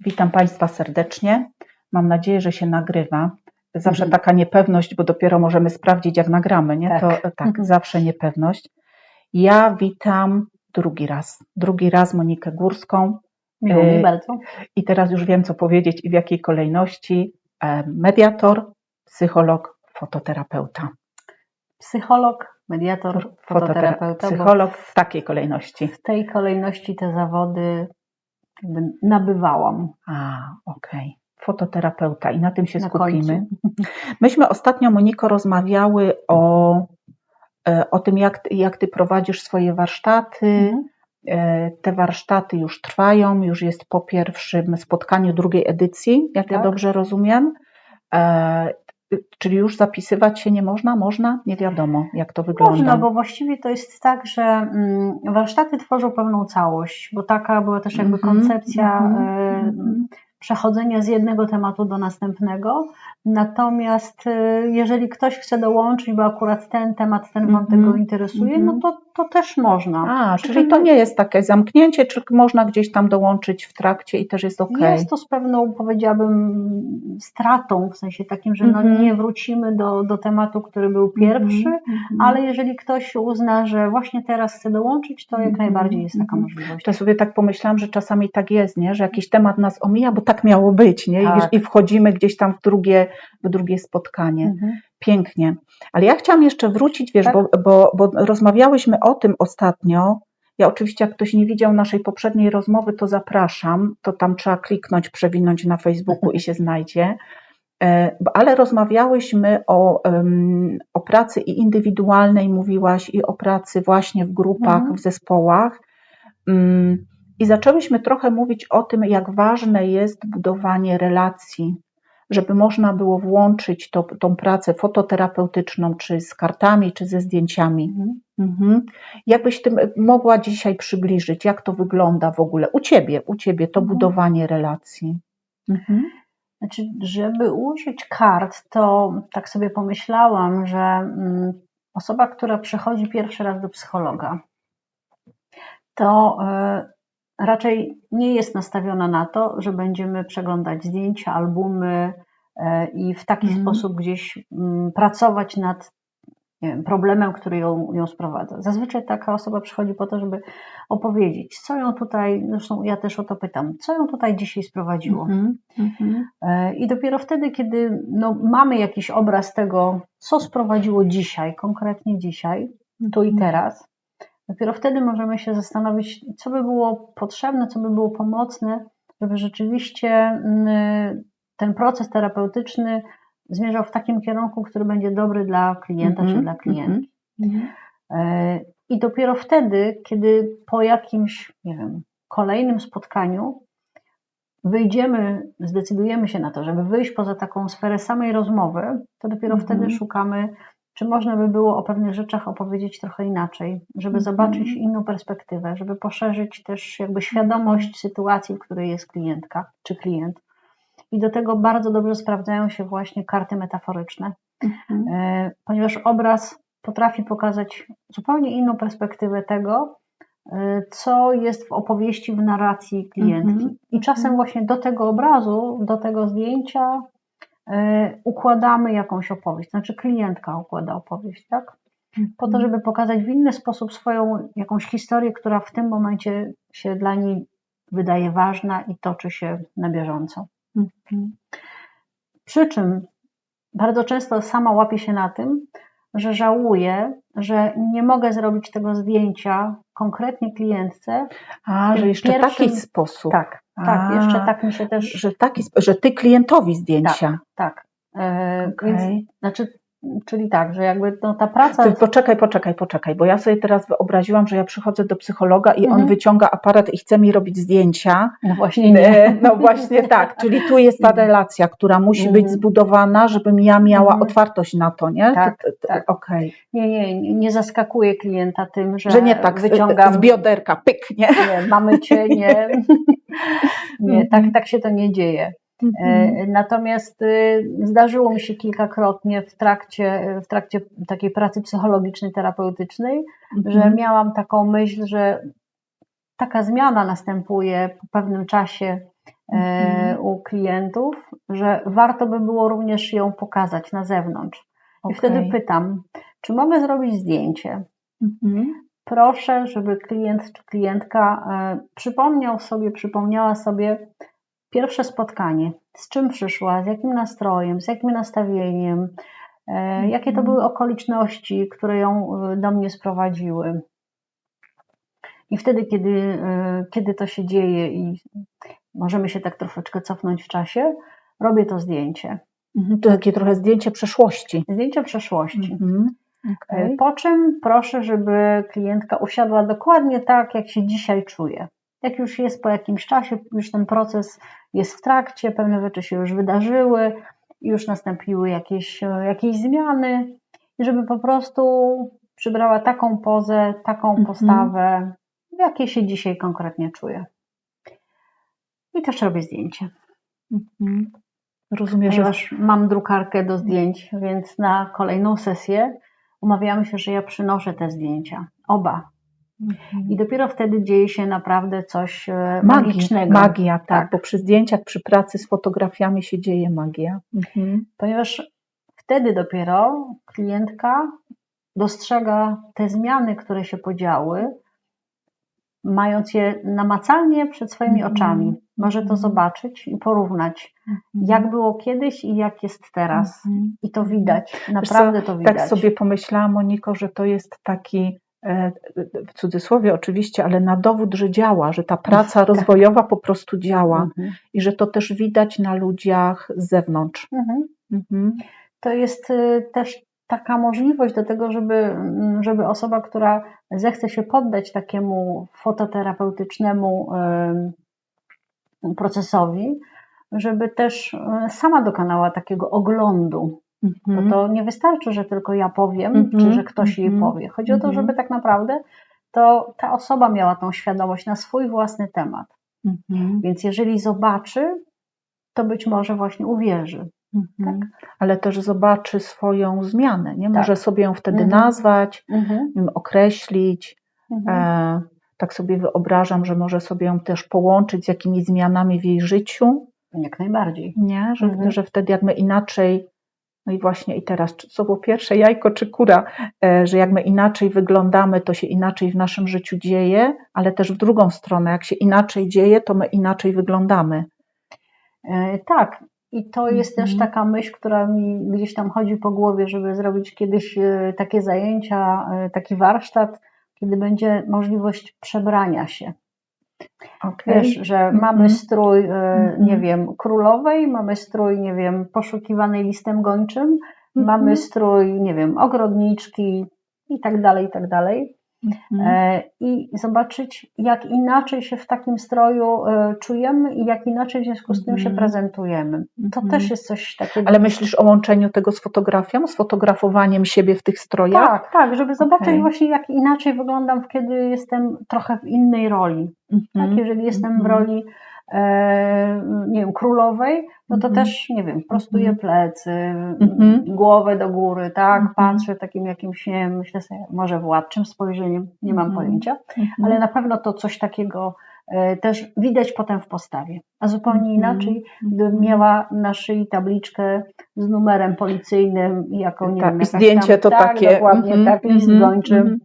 Witam Państwa serdecznie. Mam nadzieję, że się nagrywa. Zawsze Mhm. taka niepewność, bo dopiero możemy sprawdzić, jak nagramy, nie? Tak. To e, tak, Mhm. zawsze niepewność. Ja witam drugi raz. Drugi raz Monikę Górską. Miło E, mi bardzo. I teraz już wiem, co powiedzieć i w jakiej kolejności. E, Mediator, psycholog, fototerapeuta. Psycholog, mediator, fototerapeuta. Psycholog w takiej kolejności. W tej kolejności te zawody jakby nabywałam. A, okej. Fototerapeuta i na tym się Na skupimy. Myśmy ostatnio, Moniko, rozmawiały o, e, o tym, jak, jak ty prowadzisz swoje warsztaty. Mhm. E, Te warsztaty już trwają, już jest po pierwszym spotkaniu drugiej edycji, jak ja Tak. dobrze rozumiem. Czyli już zapisywać się nie można? Można? Nie wiadomo, jak to wygląda. Można, bo właściwie to jest tak, że mm, warsztaty tworzą pewną całość, bo taka była też jakby Mhm, koncepcja mhm, e, mhm. przechodzenia z jednego tematu do następnego. Natomiast e, jeżeli ktoś chce dołączyć, bo akurat ten temat, ten wątek Mhm, go interesuje, no to, to też można. A, czyli czym to nie jest takie zamknięcie, czy można gdzieś tam dołączyć w trakcie i też jest ok. Jest to z pewną, powiedziałabym, stratą, w sensie takim, że no Mhm. nie wrócimy do, do tematu, który był pierwszy, Mhm. ale jeżeli ktoś uzna, że właśnie teraz chce dołączyć, to jak Mhm. najbardziej jest taka Mhm. możliwość. To sobie tak pomyślałam, że czasami tak jest, nie? że jakiś temat nas omija, bo tak miało być, nie? I, Tak. i wchodzimy gdzieś tam w drugie, w drugie spotkanie. Pięknie. Ale ja chciałam jeszcze wrócić, wiesz, Tak. bo, bo, bo rozmawiałyśmy o tym ostatnio. Ja oczywiście, jak ktoś nie widział naszej poprzedniej rozmowy, to zapraszam. To tam trzeba kliknąć, przewinąć na Facebooku i się znajdzie. E, Ale rozmawiałyśmy o, o pracy i indywidualnej, mówiłaś, i o pracy właśnie w grupach, Mhm. w zespołach. Mm, I zaczęłyśmy trochę mówić o tym, jak ważne jest budowanie relacji, żeby można było włączyć to, tą pracę fototerapeutyczną, czy z kartami, czy ze zdjęciami. Mhm. Mhm. Jakbyś tym mogła dzisiaj przybliżyć, jak to wygląda w ogóle u ciebie, u ciebie to Mhm. budowanie relacji. Mhm. Znaczy, żeby użyć kart, to tak sobie pomyślałam, że mm, osoba, która przychodzi pierwszy raz do psychologa, to y, raczej nie jest nastawiona na to, że będziemy przeglądać zdjęcia, albumy y, i w taki Mhm. sposób gdzieś mm, pracować nad wiem, problemem, który ją, ją sprowadza. Zazwyczaj taka osoba przychodzi po to, żeby opowiedzieć, co ją tutaj, zresztą ja też o to pytam, co ją tutaj dzisiaj sprowadziło. Mhm. Mhm. E, I dopiero wtedy, kiedy no, mamy jakiś obraz tego, co sprowadziło dzisiaj, konkretnie dzisiaj, tu i teraz, dopiero wtedy możemy się zastanowić, co by było potrzebne, co by było pomocne, żeby rzeczywiście mm, ten proces terapeutyczny zmierzał w takim kierunku, który będzie dobry dla klienta Mhm, czy dla klientki. Mhm. E, I dopiero wtedy, kiedy po jakimś, nie wiem, kolejnym spotkaniu wyjdziemy, zdecydujemy się na to, żeby wyjść poza taką sferę samej rozmowy, to dopiero Mhm. wtedy szukamy, czy można by było o pewnych rzeczach opowiedzieć trochę inaczej, żeby Mhm. zobaczyć inną perspektywę, żeby poszerzyć też jakby świadomość sytuacji, w której jest klientka czy klient. I do tego bardzo dobrze sprawdzają się właśnie karty metaforyczne. Mhm. E, ponieważ obraz potrafi pokazać zupełnie inną perspektywę tego, e, co jest w opowieści, w narracji klientki. Mhm. I czasem właśnie do tego obrazu, do tego zdjęcia układamy jakąś opowieść, znaczy klientka układa opowieść, tak? Po to, żeby pokazać w inny sposób swoją jakąś historię, która w tym momencie się dla niej wydaje ważna i toczy się na bieżąco. Mhm. Przy czym bardzo często sama łapię się na tym, że żałuję, że nie mogę zrobić tego zdjęcia konkretnie klientce. A, że jeszcze pierwszym- taki sposób. Tak, tak, A, jeszcze tak mi się też. Że, taki, że ty klientowi zdjęcia. Tak. E, Okej. Więc, znaczy, czyli tak, że jakby no, ta praca. Ty, poczekaj, poczekaj, poczekaj, bo ja sobie teraz wyobraziłam, że ja przychodzę do psychologa i on Mhm. wyciąga aparat i chce mi robić zdjęcia. No właśnie nie. E, No właśnie tak, czyli tu jest ta relacja, która musi Mhm. być zbudowana, żebym ja miała Mhm. otwartość na to, nie? Tak, tak. Okej, Nie, nie, nie, zaskakuję klienta tym, że, że nie tak z, wyciągam. z bioderka, pyk, nie? nie, mamy cię, nie. nie tak, Mhm. tak się to nie dzieje. E, Natomiast y, zdarzyło mi się kilkakrotnie w trakcie, w trakcie takiej pracy psychologicznej, terapeutycznej, że Mhm. miałam taką myśl, że taka zmiana następuje po pewnym czasie e, u klientów, że warto by było również ją pokazać na zewnątrz. I Okej. wtedy pytam, czy mogę zrobić zdjęcie? Mhm. Proszę, żeby klient czy klientka e, przypomniał sobie, przypomniała sobie pierwsze spotkanie, z czym przyszła, z jakim nastrojem, z jakim nastawieniem, e, jakie to Mhm. były okoliczności, które ją e, do mnie sprowadziły. I wtedy, kiedy, e, kiedy to się dzieje i możemy się tak troszeczkę cofnąć w czasie, robię to zdjęcie. Mhm. To takie trochę zdjęcie przeszłości. Zdjęcie przeszłości. Mhm. Okej. Po czym proszę, żeby klientka usiadła dokładnie tak, jak się dzisiaj czuje. Jak już jest po jakimś czasie, już ten proces jest w trakcie, pewne rzeczy się już wydarzyły, już nastąpiły jakieś, jakieś zmiany, i żeby po prostu przybrała taką pozę, taką Mhm. postawę, w jakiej się dzisiaj konkretnie czuje. I też robię zdjęcie. Mhm. Rozumiem, że Ponieważ mam drukarkę do zdjęć, więc na kolejną sesję umawiamy się, że ja przynoszę te zdjęcia. Oba. Mhm. I dopiero wtedy dzieje się naprawdę coś e, Magii, magicznego. magia, tak, Tak. bo przy zdjęciach, przy pracy z fotografiami się dzieje magia. Mhm. Ponieważ wtedy dopiero klientka dostrzega te zmiany, które się podziały, mając je namacalnie przed swoimi Mhm. oczami. Może to Mhm. zobaczyć i porównać, jak było kiedyś i jak jest teraz. Mhm. I to widać, naprawdę co, to widać. Tak sobie pomyślałam, Moniko, że to jest taki, w cudzysłowie oczywiście, ale na dowód, że działa, że ta praca Tak. rozwojowa po prostu działa Mhm. i że to też widać na ludziach z zewnątrz. Mhm. Mhm. to jest y, też taka możliwość do tego, żeby, mm, żeby osoba, która zechce się poddać takiemu fototerapeutycznemu procesowi, żeby też y, sama dokonała takiego oglądu. Bo Mhm. to nie wystarczy, że tylko ja powiem, Mhm, czy że ktoś jej mhm, powie. Chodzi o to, mhm. żeby tak naprawdę to ta osoba miała tą świadomość na swój własny temat. Mhm. Więc jeżeli zobaczy, to być może właśnie uwierzy. Mhm. Ale też zobaczy swoją zmianę, nie? Tak. Może sobie ją wtedy Mhm. nazwać, Mhm. określić. E, tak sobie wyobrażam, że może sobie ją też połączyć z jakimiś zmianami w jej życiu, Jak najbardziej. nie? Że, że wtedy jak my inaczej, no i właśnie i teraz, czy co było pierwsze, jajko czy kura, e, że jak my inaczej wyglądamy, to się inaczej w naszym życiu dzieje, ale też w drugą stronę, jak się inaczej dzieje, to my inaczej wyglądamy. E, Tak. I to jest Mhm. też taka myśl, która mi gdzieś tam chodzi po głowie, żeby zrobić kiedyś e, takie zajęcia, taki warsztat, kiedy będzie możliwość przebrania się. Okay? Wiesz, że Mhm. mamy strój, e, Mhm. nie wiem, królowej, mamy strój, nie wiem, poszukiwanej listem gończym, Mhm. mamy strój, nie wiem, ogrodniczki i tak dalej, i tak dalej. Mhm. E, I zobaczyć, jak inaczej się w takim stroju e, czujemy i jak inaczej w związku z tym się Mhm. prezentujemy. To Mhm. też jest coś takiego. Ale myślisz o łączeniu tego z fotografią, z fotografowaniem siebie w tych strojach? Tak, tak, żeby zobaczyć Okej. właśnie, jak inaczej wyglądam, kiedy jestem trochę w innej roli. Mhm. Tak, jeżeli jestem w Mhm. roli nie wiem, królowej, no to Mhm. też, nie wiem, prostuję Mhm. plecy, Mhm. głowę do góry, tak, patrzę takim jakimś, nie wiem, myślę sobie, może władczym spojrzeniem, nie mam pojęcia, ale na pewno to coś takiego e, też widać potem w postawie. A zupełnie inaczej, gdybym miała na szyi tabliczkę z numerem policyjnym i jako, nie tak, wiem, zdjęcie tam, to tak, takie. dokładnie, tak, list gończy.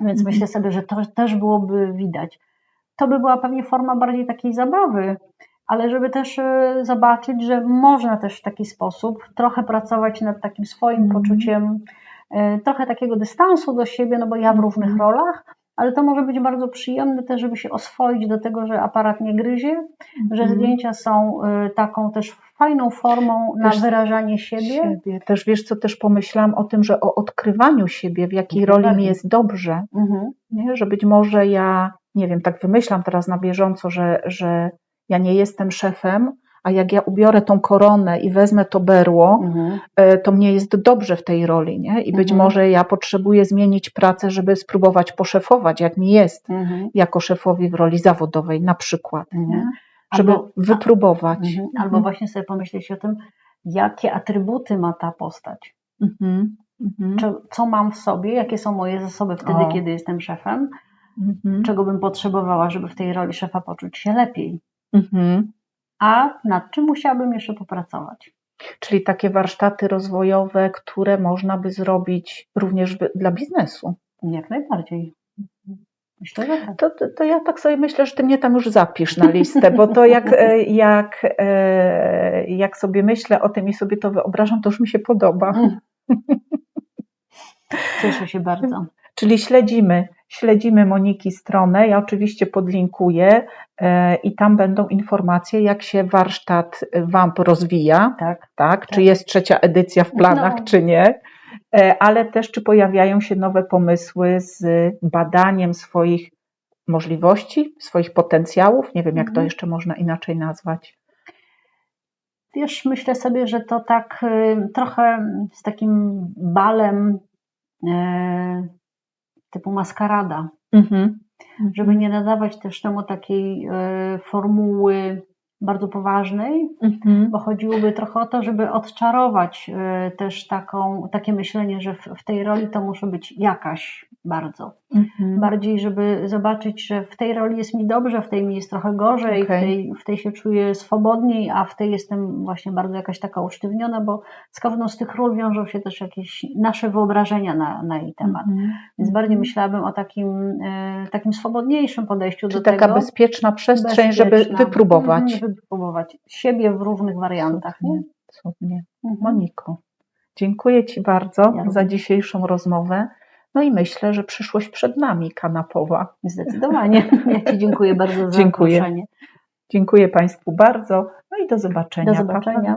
Więc myślę sobie, że to też byłoby widać. To by była pewnie forma bardziej takiej zabawy, ale żeby też e, zobaczyć, że można też w taki sposób trochę pracować nad takim swoim Mhm. poczuciem, e, trochę takiego dystansu do siebie, no bo ja w różnych Mhm. rolach, ale to może być bardzo przyjemne też, żeby się oswoić do tego, że aparat nie gryzie, że Mhm. zdjęcia są e, taką też fajną formą na Też wyrażanie siebie. siebie. Też wiesz, co też pomyślałam o tym, że o odkrywaniu siebie, w jakiej Jak roli mi najbardziej. jest dobrze, Mhm. nie? że być może ja, nie wiem, tak wymyślam teraz na bieżąco, że, że ja nie jestem szefem, a jak ja ubiorę tą koronę i wezmę to berło, Mhm. e, to mnie jest dobrze w tej roli, nie? I być Mhm. może ja potrzebuję zmienić pracę, żeby spróbować poszefować, jak mi jest Mhm. jako szefowi w roli zawodowej na przykład, nie? Mhm. żeby Albo- wypróbować. Mhm. Albo właśnie sobie pomyśleć o tym, jakie atrybuty ma ta postać. Mhm. Mhm. Czy, co mam w sobie, jakie są moje zasoby wtedy, O. kiedy jestem szefem, Mhm. czego bym potrzebowała, żeby w tej roli szefa poczuć się lepiej. Mhm. a nad czym musiałabym jeszcze popracować. Czyli takie warsztaty rozwojowe, które można by zrobić również dla biznesu. Jak najbardziej. Myślę, że tak. To, to, to ja tak sobie myślę, że ty mnie tam już zapisz na listę, bo to jak, e, jak, e, jak sobie myślę o tym i sobie to wyobrażam, to już mi się podoba. Cieszę się bardzo. Czyli śledzimy, śledzimy Moniki stronę. Ja oczywiście podlinkuję e, i tam będą informacje, jak się warsztat WAMP rozwija, Tak. tak? Czy jest trzecia edycja w planach, No. czy nie. E, Ale też, czy pojawiają się nowe pomysły z badaniem swoich możliwości, swoich potencjałów. Nie wiem, jak to Mhm. jeszcze można inaczej nazwać. Wiesz, myślę sobie, że to tak y, trochę z takim balem e, typu maskarada, Mhm. żeby nie nadawać też temu takiej e, formuły bardzo poważnej, Mhm. bo chodziłoby trochę o to, żeby odczarować e, też taką, takie myślenie, że w, w tej roli to muszę być jakaś bardzo. Mhm. Bardziej, żeby zobaczyć, że w tej roli jest mi dobrze, w tej mi jest trochę gorzej, Okej. w, tej, w tej się czuję swobodniej, a w tej jestem właśnie bardzo jakaś taka usztywniona, bo z każdą z tych ról wiążą się też jakieś nasze wyobrażenia na, na jej temat. Mhm. Więc bardziej myślałabym o takim, e, takim swobodniejszym podejściu Czy do taka tego. bezpieczna przestrzeń, żeby Bezpieczna. wypróbować. Mhm, żeby wypróbować siebie w różnych wariantach. Nie? Cudnie. Mhm. Moniko, dziękuję Ci bardzo Ja za dzisiejszą rozmowę. No i myślę, że przyszłość przed nami kanapowa. Zdecydowanie. Ja Ci dziękuję bardzo za Dziękuję. zaproszenie. Dziękuję Państwu bardzo. No i do zobaczenia. Do Pa, pa. zobaczenia.